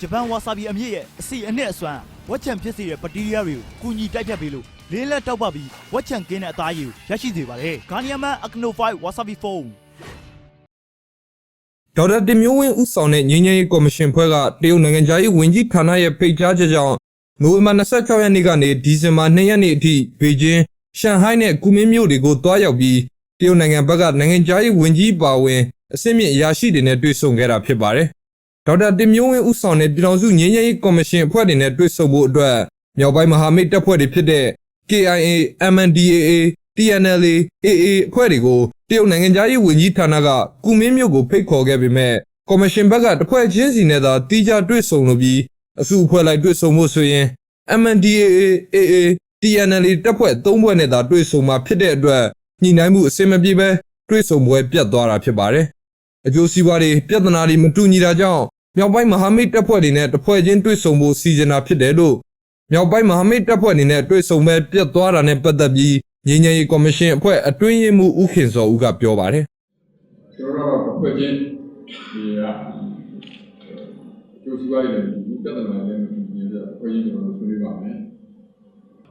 ဂျပန်ဝါဆာဘီအမြင့်ရဲ့အစီအနှစ်အစွမ်းဝက်ချံဖြစ်စေတဲ့ဘက်တီးရီးယားတွေကိုကူညီတိုက်ဖြတ်ပေးလို့လေးလက်တောက်ပပြီးဝက်ချံကင်းတဲ့အသားရည်ကိုရရှိစေပါတယ်ဂါနီယမန်အကနို5ဝါဆာဘီဖုန်းဒေါက်တာတင်မျိုးဝင်းဦးဆောင်တဲ့ငြိမ်းချမ်းရေးကော်မရှင်ဖွဲ့ကတရုတ်နိုင်ငံသားရေးဝန်ကြီးဌာနရဲ့ဖိတ်ကြားချက်ကြောင့်နိုဝင်ဘာ26ရက်နေ့ကနေဒီဇင်ဘာ2ရက်နေ့အထိဘေကျင်းရှန်ဟိုင်းနဲ့ကူမင်းမြို့တွေကိုတွားရောက်ပြီးတရုတ်နိုင်ငံဘက်ကနိုင်ငံသားရေးဝန်ကြီးပါဝင်အစစ်မြင့်အရာရှိတွေနဲ့တွေ့ဆုံခဲ့တာဖြစ်ပါတယ်။ ဒေါက်တာတင်မျိုးဝင်းဦးဆောင်တဲ့ပြည်ထောင်စုငြိမ်းချမ်းရေးကော်မရှင်အဖွဲ့တွေနဲ့တွေ့ဆုံဖို့အတွက်မြောက်ပိုင်းမဟာမိတ်တပ်ဖွဲ့တွေဖြစ်တဲ့ KIA, MNDAA, TNLA, AA အဖွဲ့တွေကိုတရုတ်နိုင်ငံသားရေးဝန်ကြီးဌာနကကုမင်းမြို့ကိုဖိတ်ခေါ်ခဲ့ပေမဲ့ကော်မရှင်ဘက်ကတစ်ဖွဲ့ချင်းစီနဲ့သာတီးခြားတွေ့ဆုံလို့ပြီးအစုအဖွဲ့လိုက်တွေ့ဆုံမှုဆိုရင် MNDAA, AA, TNLA တပ်ဖွဲ့၃ဖွဲ့နဲ့သာတွေ့ဆုံမှာဖြစ်တဲ့အတွက်ညှိနှိုင်းမှုအဆင်မပြေပဲတွေ့ဆုံပွဲပြတ်သွားတာဖြစ်ပါတယ်။အကျိုးစီးပွားတွေပြဿနာတွေမတူညီတာကြောင့် မြောက်ပိုင်းမဟာမိတ်တပ်ဖွဲ့တွေနဲ့တစ်ဖွဲ့ချင်းတွေ့ဆုံဖို့စီစဉ်တာဖြစ်တယ်လို့မြောက်ပိုင်းမဟာမိတ်တပ်ဖွဲ့အနေနဲ့တွေ့ဆုံမဲ့ပြတ်သွားတာနဲ့ပတ်သက်ပြီးငြိမ်းချမ်းရေးကော်မရှင်အဖွဲ့အတွင်းရေးမှူးဦးခင်စောဦးကပြောပါတယ်ကျွန်တော်တို့ကတော့ဖွဲ့ချင်းဒီကအကျိုးစီးပွားရေးလည်းဒီပြဿနာလည်းမတူညီတဲ့ဖွဲ့ချင်းကျွန်တော်တို့ဆွေးနွေးပါမယ်။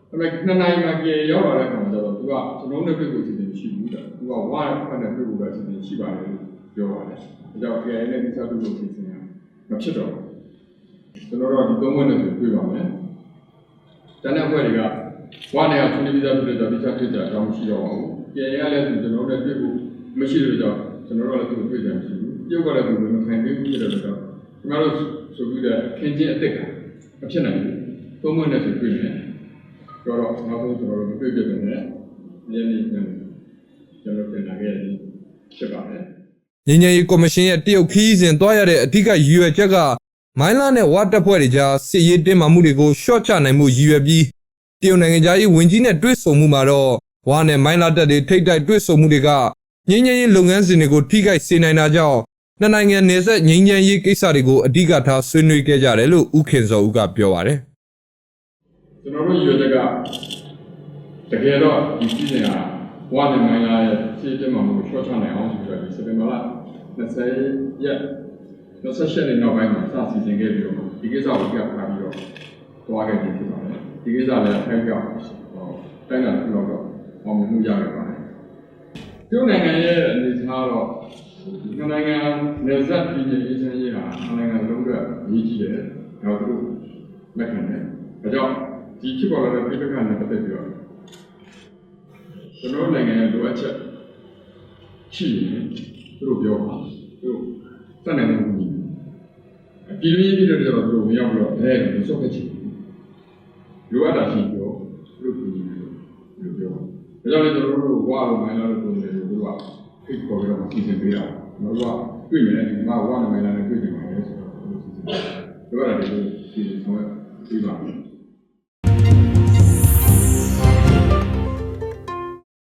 ဒါပေမဲ့နှစ်နိုင်မှာကြေရောက်လာတဲ့အခါမှာကျတော့သူကကျွန်တော်တို့တွေ့ကိုစီစဉ်ရှိဘူးတဲ့။သူကဝါရဖက်နဲ့တွေ့ကိုပဲစီစဉ်ရှိပါတယ်လို့ပြောပါတယ်။ဒါကြောင့် KI နဲ့ဒီစားတွေ့ကိုစီစဉ်ရမ ဖြစ်တော့ဘူး။ကျွန်တော်တို့ကဒီသုံးဘက်နဲ့ဆိုတွေ့ပါမယ်။တန်တဲ့အဖွဲ့တွေကဝါနဲ့ဆွေးနွေးပြီးသားဖြစ်တဲ့ကြောင့်ဒီစားတွေ့ကြအကြောင်းရှိတော့ပါဘူး။ KI ကလည်းကျွန်တော်တို့နဲ့တွေ့ဖို့မရှိတဲ့ကြောင့်ကျွန်တော်တို့လည်းသူ့ကိုတွေ့ကြမရှိဘူး။ပြုတ်ကလည်းသူမခံပေးဘူးဖြစ်တဲ့ကြောင့်ကျွန်တော်တို့ဆိုပြီးတဲ့ခင်ချင်းအစ်စ်ကမဖြစ်နိုင်ဘူး။သုံးဘက်နဲ့ဆိုတွေ့မယ်။ပြောတော့နောက်ဆုံးကျွန်တော်တို့တွေ့ပြတယ်နဲ့ဒီနေ့ကျွန်တော်ပြန်လာခဲ့ရဖြစ်ပါတယ်။ ငြိမ်းချမ်းရေးကော်မရှင်ရဲ့တရုတ်ခီးစဉ်တွားရတဲ့အဓိကရည်ရွယ်ချက်ကမိုင်းလာနဲ့ဝါတပ်ဖွဲ့တွေကြားစစ်ရေးတင်းမာမှုတွေကိုရှော့ချနိုင်မှုရည်ရွယ်ပြီးတရုတ်နိုင်ငံသားရေးဝန်ကြီးနဲ့တွေ့ဆုံမှုမှာတော့ဝါနဲ့မိုင်းလာတပ်တွေထိတ်တိုက်တွေ့ဆုံမှုတွေကငြိမ်းချမ်းရေးလုပ်ငန်းစဉ်တွေကိုထိခိုက်စေနိုင်တာကြောင့်နှစ်နိုင်ငံနယ်စပ်ငြိမ်းချမ်းရေးကိစ္စတွေကိုအဓိကထားဆွေးနွေးခဲ့ကြတယ်လို့ဦးခင်စောဦးကပြောပါတယ်ကျွန်တော်တို့ရွေချက်ကတကယ်တော့ဒီပြည်နယ်ဟာဝါနဲ့မိုင်းလာရဲ့စီးတင်မှာမို့ရှော့ချနိုင်အောင်ဆိုပြီးတော့ဒီစက်တင်ဘာလ 20ရက်28ရက်နောက်ပိုင်းမှာစစီစဉ်ခဲ့ပြီးတော့ဒီကိစ္စကိုပြထားပြီးတော့တွားခဲ့ခြင်းဖြစ်ပါတယ်ဒီကိစ္စလည်းအခိုက်အတန့်ဟောတိုင်းတာတစ်ခုတော့အောင်မြင်မှုရခဲ့ပါတယ်ကျုပ်နိုင်ငံရဲ့အနေအထားတော့ဒီနိုင်ငံနယ်စပ်ပြည်နယ်ရေးချမ်းရေးဟာနိုင်ငံလုံးအတွက်အရေးကြီးတယ်နောက်တစ်ခုလက်ခံတယ်ဒါကြောင့်ဒီဖြစ်ပေါ်လာတဲ့ပြည်ပခါနဲ့ပတ်သက်ပြီးတော့ကျွန်တော်တို့နိုင်ငံရဲ့လိုအပ်ချက်ရှိရင် သူတို့ပြောပါသူတို့တတ်နိုင်မှုကြီးပြည်တွင်းရေးပြည်တွေတော့သူတို့မရောက်တော့အဲဒီစုပ်ခဲ့ချင်လိုအပ်တာရှိပြောသူတို့ပြည်နေလို့ပြောဒါကြောင့်လည်းကျွန်တော်တို့ဝါလို့မိုင်းလာလို့ပုံစံတွေတို့ကဖိတ်ခေါ်ပြီးတော့စီစဉ်ပေးတာကျွန်တော်တို့ကတွေ့မယ်ဒီမှာဝါနဲ့မိုင်းလာနဲ့တွေ့ကြမှာလေဆိုတော့လိုအပ်တာတွေစီစဉ်